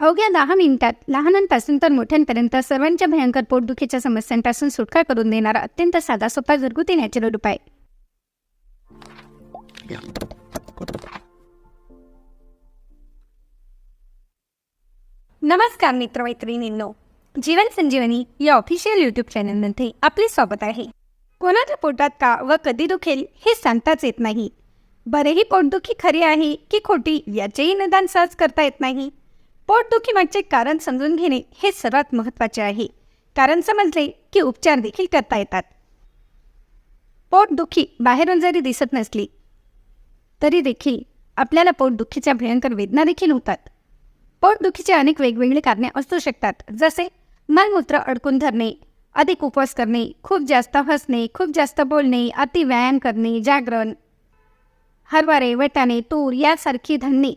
अवघ्या दहा मिनिटात लहानांपासून तर मोठ्यांपर्यंत सर्वांच्या भयंकर पोटदुखीच्या समस्यांपासून सुटका करून देणारा अत्यंत साधा सोपा घरगुती नॅचरल उपाय. नमस्कार मित्रमैत्रिणींनो. जीवन संजीवनी या ऑफिशियल यूट्यूब चॅनलमध्ये आपले स्वागत आहे. कोणाच्या पोटात का व कधी दुखेल हे सांगताच येत नाही. बरेही पोटदुखी खरी आहे की खोटी याचेही निदान सहज करता येत नाही. पोटदुखीमागचे कारण समजून घेणे हे सर्वात महत्त्वाचे आहे. कारण समजले की उपचार देखील करता येतात. पोटदुखी बाहेरून जरी दिसत नसली तरी देखील आपल्याला पोटदुखीच्या भयंकर वेदना देखील होतात. पोटदुखीचे अनेक वेगवेगळी कारणे असू शकतात जसे मलमूत्र अडकून धरणे अधिक उपवास करणे खूप जास्त हसणे खूप जास्त बोलणे अति व्यायाम करणे जागरण हरवारे वटाणे तूर यासारखी धान्ये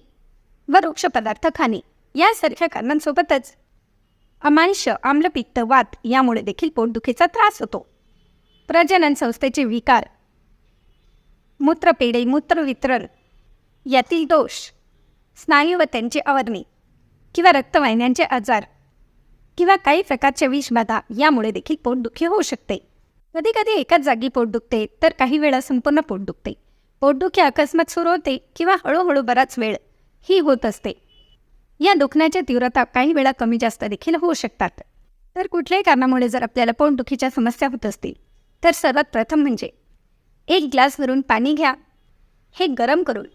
व वृक्ष पदार्थ खाणे. यासारख्या कारणांसोबतच अमांश आम्लपित्त वात यामुळे देखील पोटदुखीचा त्रास होतो. प्रजनन संस्थेचे विकार मूत्रपेढे मूत्रवितरण यातील दोष स्नायू व त्यांची आवरणे किंवा रक्तवाहिन्यांचे आजार किंवा काही प्रकारच्या विषबाधा यामुळे देखील पोटदुखी होऊ शकते. कधी कधी एकाच जागी पोट दुखते तर काही वेळा संपूर्ण पोट दुखते. पोटदुखी अकस्मात सुरू होते किंवा हळूहळू बराच वेळ ही होत असते. या दुखण्याच्या तीव्रता काही वेळा कमी जास्त देखील होऊ शकतात. तर कुठल्याही कारणामुळे जर आपल्याला पोटदुखीच्या समस्या होत असतील तर सर्वात प्रथम म्हणजे एक ग्लास भरून पाणी घ्या. हे गरम करून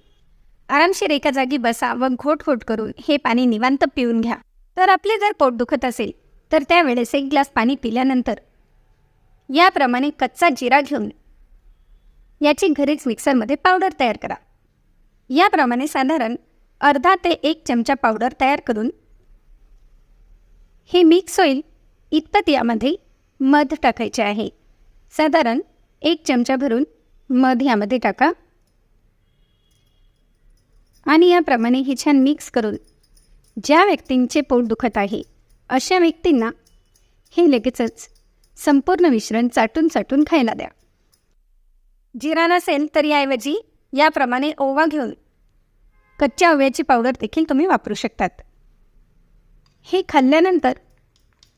आरामशीर एका जागी बसा व घोट घोट करून हे पाणी निवांत पिऊन घ्या. तर आपले जर पोट दुखत असेल तर त्यावेळेस एक ग्लास पाणी पिल्यानंतर याप्रमाणे कच्चा जिरा घेऊन याची घरीच मिक्सरमध्ये पावडर तयार करा. याप्रमाणे साधारण अर्धा ते एक चमचा पावडर तयार करून हे मिक्स होईल. इतपत यामध्ये मध टाकायचे आहे. साधारण एक चमचा भरून मध यामध्ये टाका. आणि याप्रमाणे हे छान मिक्स करून ज्या व्यक्तींचे पोट दुखत आहे अशा व्यक्तींना हे लगेचच संपूर्ण मिश्रण चाटून चाटून खायला द्या. जिरा नसेल तर याऐवजी याप्रमाणे ओवा घेऊन कच्च्या आव्याची पावडर देखील तुम्ही वापरू शकतात. हे खाल्ल्यानंतर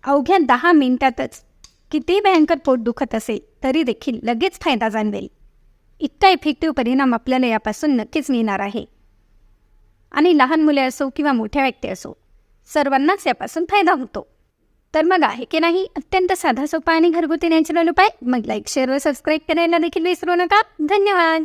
अवघ्या दहा मिनिटातच किती भयंकर पोट दुखत असेल तरी देखील लगेच फायदा जाणवेल. इतका इफेक्टिव्ह परिणाम आपल्याला यापासून नक्कीच मिळणार आहे. आणि लहान मुले असो किंवा मोठ्या व्यक्ती असो सर्वांनाच यापासून फायदा होतो. तर मग आहे की नाही? अत्यंत साधा सोपा आणि घरगुती नॅचरल उपाय? मग लाईक शेअर व सबस्क्राईब करायला देखील विसरू नका. धन्यवाद!